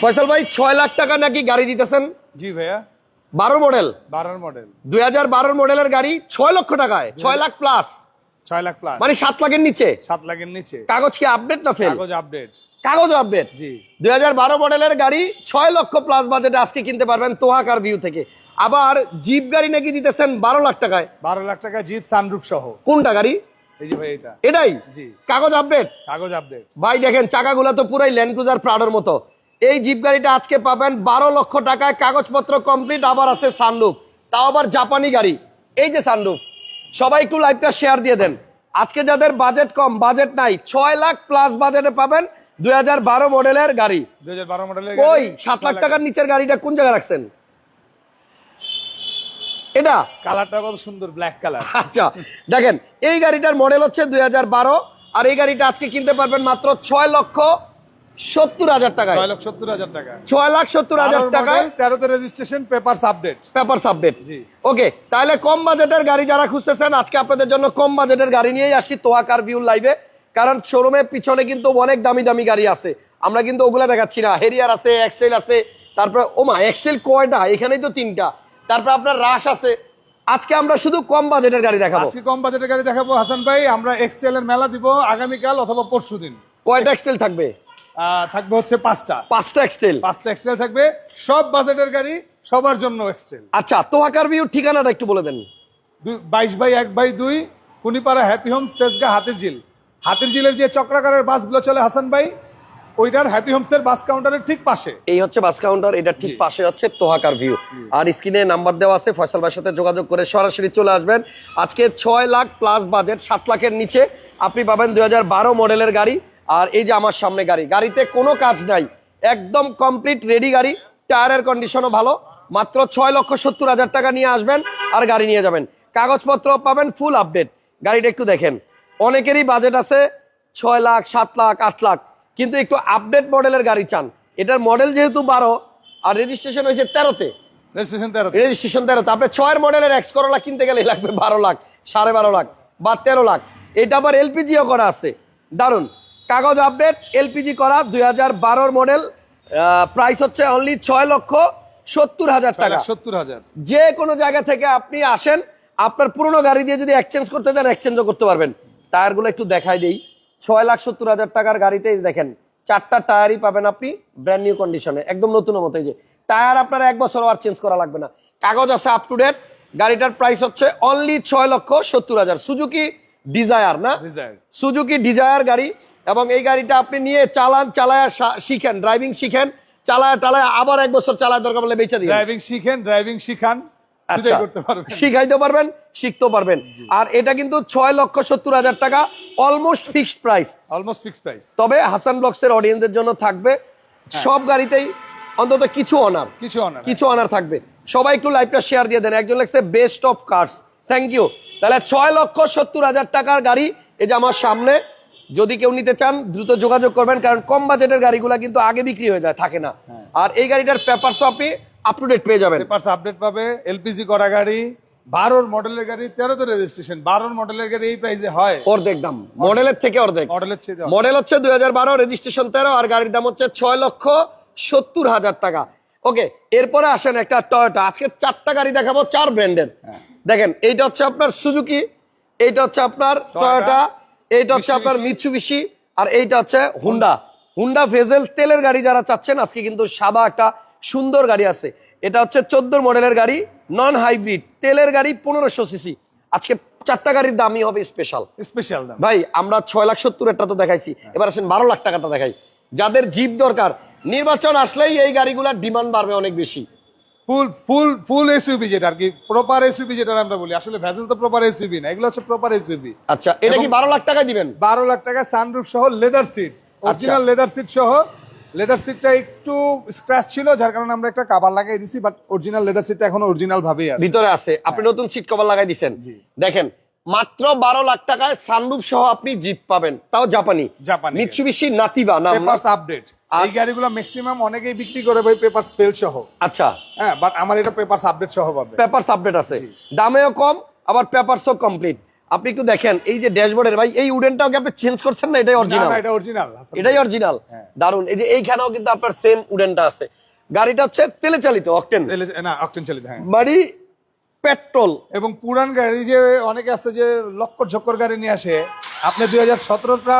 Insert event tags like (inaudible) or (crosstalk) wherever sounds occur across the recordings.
ফয়সাল ভাই ছয় লাখ টাকা নাকি গাড়ি দিতেছেন? জি ভাইয়া। বারো মডেল? বারোর মডেল। দুই হাজার বারোর মডেলের গাড়ি ছয় লক্ষ টাকায় ছয় লাখ প্লাস ছয় লাখ প্লাস মানে সাত লাখের নিচে? সাত লাখের নিচে। কাগজ কি আপডেট না ফেল কাগজ আপডেট কাগজ আপডেট জি। দুই হাজার বারো মডেলের গাড়ি ছয় লক্ষ প্লাস বাজেটে আজকে কিনতে পারবেন তোহাকার ভিউ থেকে। আবার জিপ গাড়ি নাকি দিতেছেন বারো লাখ টাকায়? বারো লাখ টাকা জিপ সানরুফ সহ। কোনটা গাড়ি? এই যে ভাই এটা। এটাই? জি। কাগজ আপডেট কাগজ আপডেট ভাই দেখেন চাকাগুলো তো পুরাই ল্যান্ড ক্রুজার প্রাডোর মতো। এই জিপ গাড়িটা আজকে পাবেন বারো লক্ষ টাকায়। কাগজপত্র কমপ্লিট আবার আছে সানরুফ তাও আবার জাপানি গাড়ি। এই যে সানরুফ সবাই একটু লাইভটা শেয়ার দিয়ে দেন। আজকে যাদের বাজেট কম বাজেট নাই ছয় লাখ প্লাস বাজেটে পাবেন দুই হাজার বারো মডেলের গাড়ি। দুই হাজার বারো মডেলের ওই সাত লাখ টাকার নিচের গাড়িটা কোন জায়গায় রাখছেন? এটা? কালারটা কত সুন্দর ব্ল্যাক কালার আচ্ছা দেখেন এই গাড়িটার মডেল হচ্ছে দুই হাজার বারো আর এই গাড়িটা আজকে কিনতে পারবেন মাত্র ছয় লক্ষ সত্তর হাজার টাকায়। ছয় লাখ সত্তর হাজার টাকা। ছয় লাখ সত্তর হাজার তেরোতে রেজিস্ট্রেশন আপডেট পেপার সাবডেট জি। ওকে তাহলে কম বাজেটের গাড়ি যারা খুঁজতেছেন আজকে আপনাদের জন্য কম বাজেটের গাড়ি নিয়েই আসছি তোয়াকার ভিউ লাইভে কারণ শোরুমের পিছনে কিন্তু অনেক দামি দামি গাড়ি আছে। আমরা কিন্তু ওগুলা দেখাচ্ছি না। হেরিয়ার আছে এক্সেল আছে তারপরে ও মা এক্সেল কয়টা? এখানেই তো তিনটা। তারপর আপনার রাশ আছে। আজকে আমরা শুধু কম বাজেটের গাড়ি দেখাবো। আজকে কম বাজেটের গাড়ি দেখাবো হাসান ভাই। আমরা এক্সটেল এর মেলা দিব আগামীকাল অথবা পরশু দিন কয়টা এক্সেল থাকবে? থাকবে হচ্ছে পাঁচটা। পাঁচটা এক্সেল পাঁচটা এক্সটেল থাকবে। সব বাজেটের গাড়ি সবার জন্য এক্সটেল আচ্ছা তোহাকার ভিউ ঠিকানাটা একটু বলে দেন। বাইশ বাই এক বাই দুই কুনিপাড়া হ্যাপি হোমস তেজগা হাতির ঝিল হাতির ঝিলের যে চক্রাকারের বাসগুলো চলে হাসান ভাই ওইটার হ্যাপি হোমস এর বাস কাউন্টারের ঠিক পাশে। এই হচ্ছে বাস কাউন্টার এটা ঠিক পাশে হচ্ছে তোহাকার ভিউ। আর স্ক্রিনে নাম্বার দেওয়া আছে ফয়সাল ভাইয়ের সাথে যোগাযোগ করে সরাসরি চলে আসবেন। আজকে ছয় লাখ প্লাস বাজেট সাত লাখের নিচে। আপনি পাবেন দুই মডেলের গাড়ি। আর এই যে আমার সামনে গাড়ি গাড়িতে কোনো কাজ নাই। একদম কমপ্লিট রেডি গাড়ি টায়ারের কন্ডিশনও ভালো। মাত্র ছয় লক্ষ সত্তর হাজার টাকা নিয়ে আসবেন আর গাড়ি নিয়ে যাবেন। কাগজপত্র পাবেন ফুল আপডেট গাড়িটা একটু দেখেন। অনেকেরই বাজেট আছে ছয় লাখ সাত লাখ আট লাখ। কিন্তু একটু আপডেট মডেলের গাড়ি চান। এটার মডেল যেহেতু বারো আর রেজিস্ট্রেশন হয়েছে তেরোতে। রেজিস্ট্রেশন তেরো রেজিস্ট্রেশন তেরোতে। আপনি ছয়ের মডেলের এক্স করোলা কিনতে গেলে লাগবে বারো লাখ সাড়ে বারো লাখ বা তেরো লাখ। এটা আবার এলপিজিও করা আছে। দারুণ কাগজ আপডেট এলপিজি করা দুই হাজার বারোর মডেল। প্রাইস হচ্ছে অনলি ছয় লক্ষ সত্তর হাজার টাকা। সত্তর হাজার। যে কোনো জায়গা থেকে আপনি আসেন আপনার পুরনো গাড়ি দিয়ে যদি এক্সচেঞ্জ করতে চান এক্সচেঞ্জও করতে পারবেন। টায়ারগুলো একটু দেখাই দিই। ছয় লাখ সত্তর হাজার টাকার গাড়িতে দেখেন চারটা টায়ারই পাবেন আপনি ব্র্যান্ড নিউ কন্ডিশনে একদম নতুনের মতো যে। টায়ার আপনার এক বছর আর চেঞ্জ করা লাগবে না। কাগজ আছে আপ টু ডেট গাড়িটার প্রাইস হচ্ছে অনলি ছয় লক্ষ সত্তর হাজার। সুজুকি ডিজায়ার না? সুজুকি ডিজায়ার গাড়ি। এবং এই গাড়িটা আপনি নিয়ে চালান চালায় শিখেন ড্রাইভিং শিখেন চালায় টালায় আবার এক বছর চালায় দরকার বলে বেঁচে দিন ড্রাইভিং শিখেন ড্রাইভিং শিখান আচ্ছা শিখাইতে পারবেন শিখতেও পারবেন। আর এটা কিন্তু ছয় লক্ষ সত্তর হাজার টাকা almost fixed price almost fix price তবে হাসান ব্লগস এর অডিয়েন্সের জন্য থাকবে। সব গাড়িতেই অন্তত কিছু অনার কিছু অনার কিছু অনার থাকবে। সবাই একটু লাইভটা শেয়ার দিয়ে দেন। একজন লেখছে best of cars thank you তাহলে ছয় লক্ষ সত্তর হাজার টাকার গাড়ি এই যে আমার সামনে যদি কেউ নিতে চান দ্রুত যোগাযোগ করবেন কারণ কম বাজেটের গাড়িগুলো কিন্তু আগে বিক্রি হয়ে যায় থাকে না। হ্যাঁ। আর এই গাড়িটার পেপারসও আপনি আপ টু ডেট পেয়ে যাবেন। পেপারস আপডেট পাবে এলপিজি করা গাড়ি বারোর মডেলের গাড়ি তেরোতে রেজিস্ট্রেশন বারোর মডেলের গাড়ি এই প্রাইসে হয়। অর্ধেক দাম। মডেলের থেকে অর্ধেক। মডেলের মডেল হচ্ছে দুই হাজার বারো রেজিস্ট্রেশন তেরো আর গাড়ির দাম হচ্ছে ছয় লক্ষ সত্তর হাজার টাকা। ওকে এরপরে আসেন একটা টয়োটা আজকে চারটা গাড়ি দেখাবো চার ব্র্যান্ডের। দেখেন এইটা হচ্ছে আপনার সুজুকি এইটা হচ্ছে আপনার টয়োটা এইটা হচ্ছে আপনার মিৎসুবিশি আর এইটা হচ্ছে হুন্ডা হুন্ডা ভেজেল তেলের গাড়ি যারা চাচ্ছেন আজকে কিন্তু সাদা একটা সুন্দর গাড়ি আছে। এটা হচ্ছে চোদ্দ মডেলের গাড়ি নন হাইব্রিড তেলের গাড়ি পনেরোশো সিসি আজকে চারটা গাড়ির দামই হবে স্পেশাল স্পেশাল ভাই আমরা ছয় লাখ সত্তর একটা তো দেখাইছি। এবার আসেন বারো লাখ টাকাটা দেখাই। যাদের জিপ দরকার নির্বাচন আসলেই এই গাড়িগুলোর ডিমান্ড বাড়বে অনেক বেশি। ফুল ফুল ফুল এসইউবি যেটা আর কি প্রপার এসইউবি যেটা আমরা বলি। আসলে ভেজেল তো প্রপার এসইউবি না এগুলো হচ্ছে প্রপার এসইউবি আচ্ছা এটা কি এবং- বারো লাখ টাকা দিবেন? বারো লাখ টাকা সানরুফ সহ leather seat original leather seat সহ। লেদার সিটটা একটু স্ক্র্যাচ ছিল যার কারণে আমরা একটা কাভার লাগাই দিছি বাট অরিজিনাল লেদার সিটটা এখনও অরিজিনাল ভাবেই আছে। ভিতরে আছে। আপনি নতুন সিট কভার লাগাই দিবেন জি। দেখেন মাত্র বারো লাখ টাকায় সানরুফ সহ আপনি জিপ পাবেন। তাও জাপানি জাপানি মিৎসুবিশি নাতিবা নাম না? পেপারস আপডেট এই গাড়িগুলো ম্যাক্সিমাম অনেকেই বিক্রি করে ভাই পেপারস ফেল সহ। আচ্ছা। হ্যাঁ বাট আমার এটা পেপারস আপডেট সহ পাবে। পেপারস আপডেট আছে। দামেও কম আবার পেপারসও কমপ্লিট আপনি একটু দেখেন এই যে ড্যাশবোর্ডের ভাই এই উডেনটাও কি আপনি চেঞ্জ করছেন না? এটাই অরিজিনাল এটা অরিজিনাল এটাই অরিজিনাল হ্যাঁ। দারুণ এই যে এইখানেও কিন্তু আপনার সেম উডেনটা আছে। গাড়িটা হচ্ছে তেলে চালিত অকটেন না অকটেন চালিত হ্যাঁ। মানে পেট্রোল। এবং পুরান গাড়ি যে অনেকে আছে যে লক্কর ঝক্কর গাড়ি নিয়ে আসে আপনি দুই হাজার সতেরোটা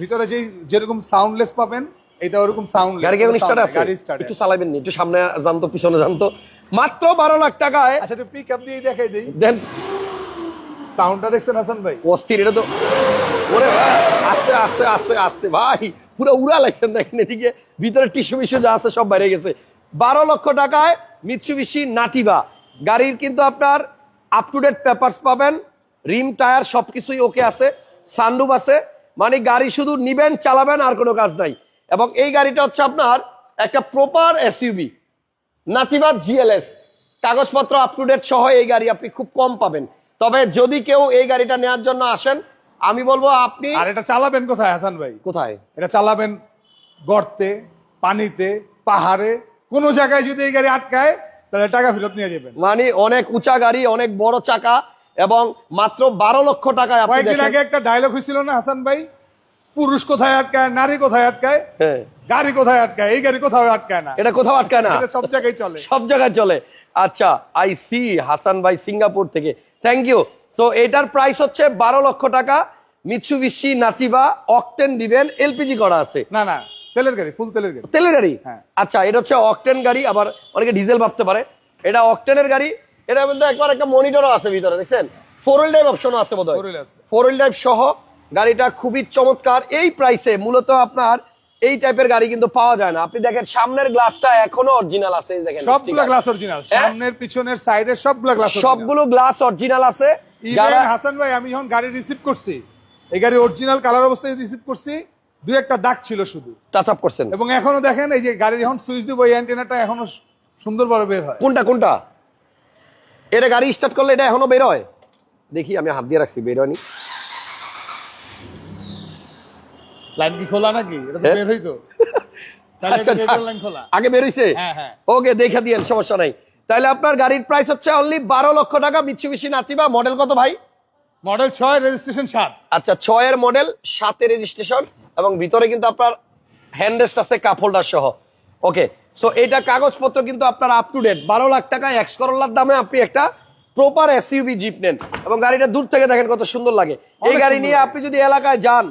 ভিতরে যেই যেরকম সাউন্ডলেস পাবেন এটা ওরকম সাউন্ড গাড়ি কেমন স্টার্ট আছে? গাড়ি স্টার্ট একটু চালাবেন নি একটু সামনে জানতো পিছনে জানতো মাত্র বারো লাখ টাকায় আচ্ছা একটু পিক আপ দিয়ে দেখাই দিই। দেন। সাউন্ডটা দেখছেন হাসান ভাই? অস্থির এটা তো ওরে আস্তে আস্তে আস্তে আস্তে ভাই পুরো উড়া লাগছেন দেখেন এদিকে। ভিতরে টিস্যু মিস্যু যা আছে সব বাইরে গেছে। বারো লক্ষ টাকায় মিৎসুবিশি নাটিবা। গাড়ির কিন্তু আপনার আপ টু ডেট পেপারস পাবেন রিম টায়ার সবকিছুই ওকে আছে সানরুফ আছে মানে গাড়ি শুধু নিবেন চালাবেন আর কোনো কাজ নাই। এবং এই গাড়িটা হচ্ছে আপনার একটা প্রপার এস এসইউবি নাতিবাদ জিএলএস কাগজপত্র আপ টু ডেট সহ এই গাড়ি আপনি খুব কম পাবেন। তবে যদি কেউ এই গাড়িটা নেওয়ার জন্য আসেন আমি বলব আপনি আর এটা চালাবেন কোথায় হাসান ভাই? কোথায়? এটা চালাবেন গর্তে পানিতে পাহাড়ে কোনো জায়গায় যদি এই গাড়ি আটকায় তাহলে টাকা ফেরত নিয়ে যাবেন। মানে অনেক উঁচা গাড়ি অনেক বড় চাকা এবং মাত্র বারো লক্ষ টাকায় কয়েকদিন আগে একটা ডায়লগ হয়েছিল না হাসান ভাই? পুরুষ কোথায় আটকায় নারী কোথায় আটকায়? হ্যাঁ, গাড়ি কোথায় আটকায় এই গাড়ি কোথাও আটকায় না। এটা কোথাও আটকায় না। এটা সব জায়গায় চলে। সব জায়গায় চলে। আচ্ছা আই সি হাসান ভাই সিঙ্গাপুর থেকে। থ্যাংক ইউ সো এটার প্রাইস হচ্ছে বারো লক্ষ টাকা। মিৎসুবিশি নাতিবা অকটেন দিবেন এলপিজি করা আছে। না না। তেলের গাড়ি ফুল তেলের গাড়ি। তেলের গাড়ি? হ্যাঁ। আচ্ছা এটা হচ্ছে অকটেন গাড়ি আবার অনেকে ডিজেল ভাবতে পারে। এটা অকটেনের গাড়ি এটার মধ্যে একবার একটা মনিটরও আছে ভিতরে দেখছেন? ফোর হুইল ড্রাইভ অপশনও আছে ফোর হুইল ড্রাইভ সহ গাড়িটা খুবই চমৎকার। এই প্রাইসে মূলত আপনার এই টাইপের গাড়ি কিন্তু পাওয়া যায় না। আপনি দেখেন সামনের গ্লাসটা এখনও অরিজিনাল আছে দেখেন সবগুলো। Glass original? সামনের পিছনের সাইডের সবগুলো গ্লাস সবগুলো গ্লাস অরিজিনাল আছে। যারা হাসান ভাই আমি যখন গাড়ি রিসিভ করছি এই গাড়ি অরিজিনাল কালার অবস্থায় রিসিভ করছি দুই একটা দাগ ছিল শুধু। টাচ আপ করছেন। এবং এখনও দেখেন এই যে গাড়ি যখন সুইচ দিব এই অ্যান্টেনাটা এখনও সুন্দরভাবে বের হয়। কোনটা কোনটা? এটা গাড়ি স্টার্ট করলে এটা এখনও বের হয়? দেখি আমি হাত দিয়ে রাখছি বের হয়নি। লাইন কি খোলা নাকি? এটা তো হ্যাঁ? বের হইতো (laughs) আচ্ছা, আগে বেরোইছে হ্যাঁ, হ্যাঁ। ওকে দেখে দিয়েন সমস্যা নাই। তাহলে আপনার গাড়ির প্রাইস হচ্ছে অনলি বারো লক্ষ টাকা। মিচ্ছুবিশি নাচিবা মডেল কত ভাই? মডেল ছয় রেজিস্ট্রেশন সাত। আচ্ছা ছয়ের মডেল সাতে রেজিস্ট্রেশন এবং ভিতরে কিন্তু আপনার হ্যান্ডরেস্ট আছে কাপ হোল্ডার সহ। ওকে সো এটা কাগজপত্র কিন্তু আপনার আপ টু ডেট বারো লাখ টাকা এক্স করোলার দামে আপনি একটা প্রপার এসইউবি জিপ নেন এবং গাড়িটা দূর থেকে দেখেন কত সুন্দর লাগে। এই গাড়ি নিয়ে আপনি যদি এলাকায় যান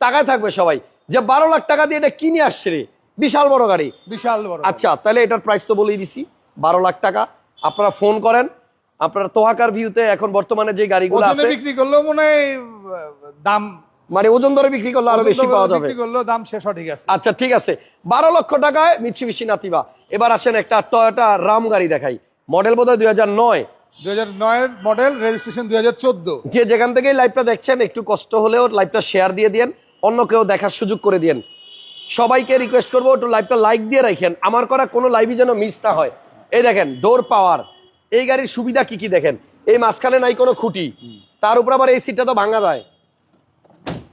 টাকায় থাকবে সবাই যে বারো লাখ টাকা দিয়ে এটা কিনে আসছে রে। বিশাল বড় গাড়ি। বিশাল বড়। আচ্ছা তাহলে এটার প্রাইস তো বলেই দিছি। বারো লাখ টাকা। আপনারা ফোন করেন। আপনারা তোহাকার ভিউতে এখন বর্তমানে যে গাড়িগুলো বিক্রি করলেও মনে হয় দাম মানে ওজন ধরে বিক্রি করলে আরও বেশি পাওয়া যাবে। বিক্রি দাম সে সঠিক আছে। আচ্ছা ঠিক আছে। বারো লক্ষ টাকায় মিচ্ছিবিশি নাতিবা। এবার আসেন একটা টয়োটা রাম গাড়ি দেখাই। মডেল বোধ হয় দুই হাজার নয়। দুই হাজার নয়ের মডেল রেজিস্ট্রেশন যে যেখান লাইভটা দেখছেন একটু কষ্ট হলেও লাইভটা শেয়ার দিয়ে দিন অন্য কেউ দেখার সুযোগ করে দিন সবাইকে রিকোয়েস্ট করব একটু লাইভটা লাইক দিয়ে রাখেন। আমার করা কোনো লাইভই যেন মিস না হয়। এই দেখেন ডোর পাওয়ার এই গাড়ির সুবিধা কি কি দেখেন? এই মাঝখানে নাই কোনো খুঁটি। তার উপর আবার এই সিটটা তো ভাঙা যায়।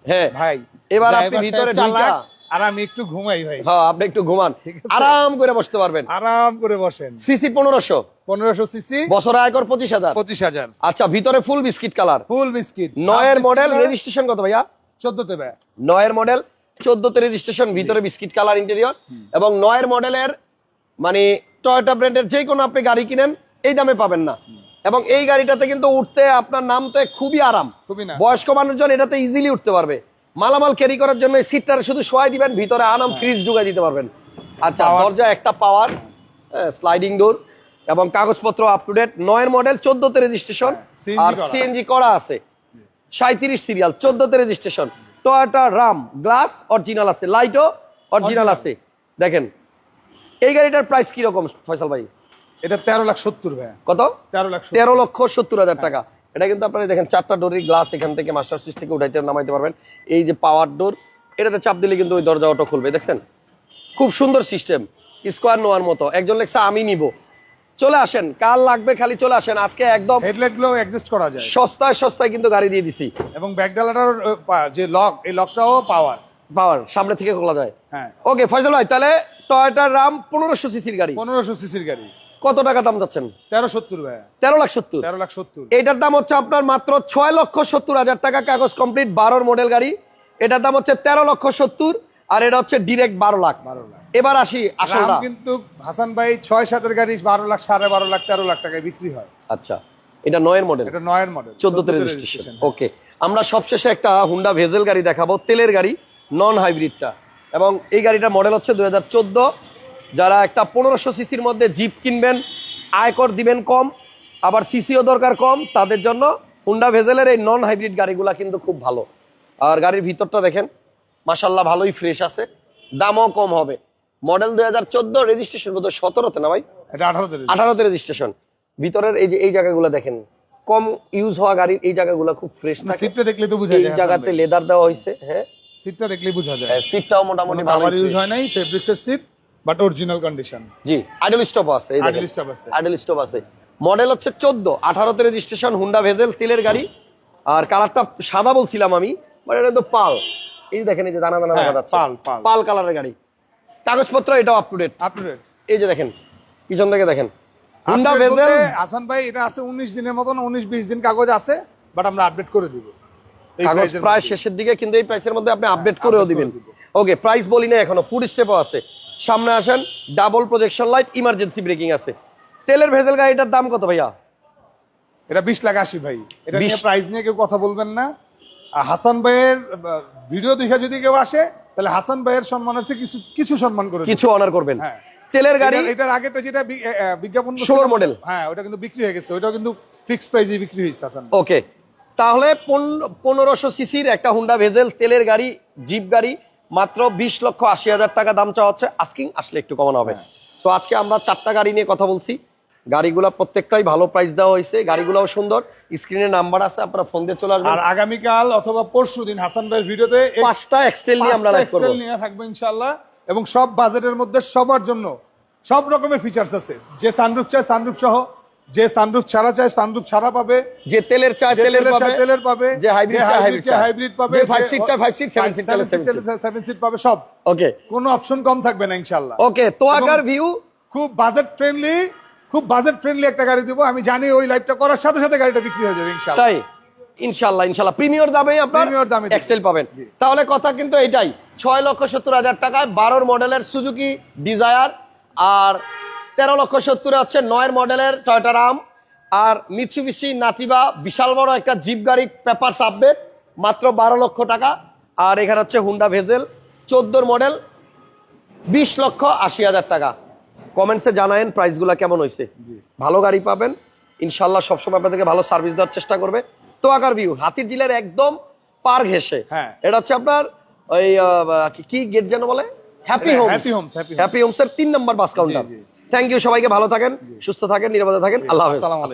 হ্যাঁ। ভাই এবার আপনি ভিতরে চালাক, আর আমি একটু ঘুমাই ভাই। হ্যাঁ আপনি একটু ঘুমান। আরাম করে বসতে পারবেন। আরাম করে বসেন। সিসি পনেরোশো। পনেরোশো সিসি। বছর আয়কর পঁচিশ হাজার। পঁচিশ হাজার। আচ্ছা ভিতরে full biscuit colour. Full biscuit. নয়ের মডেল রেজিস্ট্রেশন কত ভাইয়া? চোদ্দতে ভাই। নয়ের মডেল চোদ্দতে রেজিস্ট্রেশন ভিতরে বিস্কিট কালার ইন্টেরিয়র এবং নয়ের মডেলের মানে টয়োটা ব্র্যান্ডের যে কোনো আপনি গাড়ি কিনেন এই দামে পাবেন না। এবং এই গাড়িটাতে কিন্তু উঠতে আপনার নামতে খুবই আরাম। খুবই না। বয়স্ক মানুষজন এটাতে ইজিলি উঠতে পারবে। মালামাল ক্যারি করার জন্য এই সিটটার শুধু শোয়াই দিবেন ভিতরে আরাম ফ্রিজ ঢুকাই দিতে পারবেন। আচ্ছা দরজা একটা পাওয়ার স্লাইডিং ডোর এবং কাগজপত্র আপ টু ডেট নয়ের মডেল চোদ্দতে রেজিস্ট্রেশন আর সিএনজি করা আছে। সাঁত্রিশ serial চোদ্দতে registration Toyota Raum glass original আছে। লাইটও অরিজিনাল আছে। দেখেন এই গাড়িটার প্রাইস কি রকম ফয়সাল ভাই? এটা তেরো লাখ সত্তর ভাই কত? তেরো লাখ তেরো লক্ষ সত্তর হাজার টাকা। এটা কিন্তু আপনারা দেখেন চারটা ডোরের গ্লাস এখান থেকে মাস্টার সুইচ থেকে উঠাইতে নামাইতে পারবেন। এই যে পাওয়ার ডোর এটাতে চাপ দিলে কিন্তু ওই দরজা অটো খুলবে দেখছেন? খুব সুন্দর সিস্টেম স্কোয়ার নোয়ার মতো। একজন লেখছে আমি নিব। চলে আসেন কাল লাগবে খালি চলে আসেন। আজকে একদম হেডলাইটগুলো অ্যাডজাস্ট করা যায়। সস্তায় সস্তায় কিন্তু গাড়ি দিয়ে দিছি। এবং ব্যাকডালাটার যে লক এই লকটাও পাওয়ার পাওয়ার সামনে থেকে খোলা যায়। হ্যাঁ। ওকে ফয়সাল ভাই তাহলে টয়োটা রাম পনেরোশো সিসির গাড়ি। পনেরোশো সিসির গাড়ি। কত টাকা দাম যাচ্ছেন? তেরো সত্তর ভাইয়া। তেরো লাখ সত্তর। তেরো লাখ সত্তর। এটার দাম হচ্ছে আপনার মাত্র ছয় লক্ষ সত্তর হাজার টাকা কাগজ কমপ্লিট বারোর মডেল গাড়ি। এটার দাম হচ্ছে তেরো লক্ষ সত্তর আর এটা হচ্ছে ডিরেক্ট বারো লাখ। বারো লাখ। এবার আসি আসলটা। দাম কিন্তু হাসান ভাই ছয় সাতের গাড়ি বারো লাখ সাড়ে বারো লাখ তেরো লাখ টাকায় বিক্রি হয়। আচ্ছা এটা নয়ের মডেল এটা নয়ের মডেল চোদ্দতে রেজিস্ট্রেশন ওকে আমরা সবশেষে একটা হুন্ডা ভেজেল গাড়ি দেখাবো তেলের গাড়ি নন হাইব্রিডটা এবং এই গাড়িটার মডেল হচ্ছে দুই হাজার চোদ্দ যারা একটা পনেরোশো সিসির মধ্যে জিপ কিনবেন আয়কর দিবেন কম আবার সিসিও দরকার কম তাদের জন্য হুন্ডা ভেজেলের এই নন হাইব্রিড গাড়িগুলা কিন্তু খুব ভালো। আর গাড়ির ভিতরটা দেখেন মাসাল্লাহ ভালোই ফ্রেশ আছে দামও কম হবে। মডেল দুই হাজার চোদ্দ রেজিস্ট্রেশন বোধ সতেরোতে না ভাই? আঠারোতে রেজিস্ট্রেশন ভিতরের এই যে এই জায়গাগুলো দেখেন কম ইউজ হওয়া গাড়ির এই জায়গাগুলো খুব ফ্রেশ থাকে। সিটটা দেখলে তো বোঝা এই জায়গাতে লেদার দেওয়া হয়েছে হ্যাঁ। সিটটা দেখলেই বোঝা যায়। সিটটাও মোটামুটি ভালো আবার ইউজ হয় নাই ফেব্রিক্স এর সিট বাট অরিজিনাল কন্ডিশন। জি আইডল স্টপ আছে আইডল স্টপ আছে। আইডল স্টপ আছে। মডেল হচ্ছে চোদ্দ আঠারোতে রেজিস্ট্রেশন হুন্ডা ভেজেল তেলের গাড়ি। আর কালারটা সাদা বলছিলাম আমি বাট এটা তো পাল। এই দেখেন এই যে দানা দানা হ্যাঁ, দেখা যাচ্ছে। পাল, পাল। পাল কালারের গাড়ি। কাগজপত্র এটাও আপ টু ডেট আপনার এই যে দেখেন পিছন থেকে দেখেন। হুন্ডা ভেজেল হাসান ভাই এটা আছে উনিশ দিনের মতন উনিশ বিশ দিন কাগজ আছে বাট আমরা আপডেট করে দিব। কাগজ প্রায় শেষের দিকে কিন্তু এই প্রাইসের মধ্যে আপনি আপডেট করেও দিবেন। ওকে প্রাইস বলি না এখনও ফুড স্টেপও আছে। সামনে আসেন double projection light emergency braking আছে। তেলের ভেজেল গাড়িটার দাম কত ভাইয়া? এটা বিশ লাখ আশি ভাই। এটা নিয়ে প্রাইস নিয়ে কেউ কথা বলবেন না। হাসান ভাইয়ের ভিডিও দেখে যদি কেউ আসে তাহলে হাসান ভাইয়ের সম্মানার্থে কিছু কিছু সম্মান করে কিছু অনার করবেন। হ্যাঁ। তেলের গাড়ি এটার- আগেটা যেটা বিজ্ঞাপন 16 model। হ্যাঁ ওটা কিন্তু বিক্রি হয়ে গেছে। ওটাও কিন্তু ফিক্সড প্রাইসে বিক্রি হয়েছে হাসান ওকে তাহলে পনেরোশো সিসির একটা হুন্ডা ভেজেল তেলের গাড়ি জিপ গাড়ি মাত্র বিশ লক্ষ আশি হাজার টাকা দাম চাওয়া হচ্ছে। আস্কিং আসলে একটু কমানো হবে। হ্যাঁ। সো আজকে আমরা চারটা গাড়ি নিয়ে কথা বলছি। গাড়িগুলো প্রত্যেকটাই ভালো প্রাইস দেওয়া হয়েছে। গাড়িগুলোও সুন্দর। স্ক্রিনে নাম্বার আছে আপনারা ফোন দিয়ে চলে আসবেন। আর আগামীকাল অথবা পরশু দিন হাসান ভাইয়ের ভিডিওতে পাঁচটা এক্সটেল নিয়ে আমরা লাইভ করব। নিয়ে থাকব ইনশাল্লাহ এবং সব বাজেটের মধ্যে সবার জন্য সব রকমের ফিচার্স আছে। যে সানরুফ চায় সানরুফ সহ যে সানরুফ ছাড়া চায় সানরুফ ছাড়া পাবে। যে তেলের চায় তেলের পাবে চায় তেলের পাবে যে hybrid চায় hybrid চায়। হাইব্রিড পাবে যে five seat চায় five seat, seven seat চাইলে seven seat। সেভেন সিট পাবে সব। ওকে কোনো অপশন কম থাকবে না ইনশাল্লাহ ওকে তো আগার ভিউ খুব বাজেট ফ্রেন্ডলি খুব বাজেট ফ্রেন্ডলি একটা গাড়ি দিব। আমি জানি ওই লাইভটা করার সাথে সাথে গাড়িটা বিক্রি হয়ে যাবে ইনশাল্লাহ তাই? ইনশাল্লাহ ইনশাল্লাহ প্রিমিয়র দামে আপনার Premier দামে। এক্সেল পাবেন। তাহলে কথা কিন্তু এটাই। ছয় লক্ষ সত্তর হাজার টাকায় বারোর মডেলের সুজুকি ডিজায়ার আর তেরো লক্ষ সত্তরে হচ্ছে নয়ের মডেলের টয়টা রাম। আর মিৎসুবিশি নাতিবা বিশাল বড় একটা জিপ গাড়ি পেপার আপডেট মাত্র বারো লক্ষ টাকা। আর এখানে হচ্ছে হুন্ডা ভেজেল চোদ্দোর মডেল বিশ লক্ষ আশি হাজার টাকা। কমেন্টসে জানায়েন প্রাইসগুলো কেমন হয়েছে? ভালো গাড়ি পাবেন। ইনশাল্লাহ সবসময় আপনাদেরকে ভালো সার্ভিস দেওয়ার চেষ্টা করবে। তো আকার ভিউ হাতির জিলের একদম পার ঘেসে হ্যাঁ। এটা হচ্ছে আপনার ওই কি- গেট যেন বলে? Happy Homes Happy Homes। Happy Homes এর তিন নম্বর বাস কাউন্টার। থ্যাংক ইউ সবাইকে ভালো থাকেন সুস্থ থাকেন নিরাপদে থাকেন। আল্লাহ হাফেজ।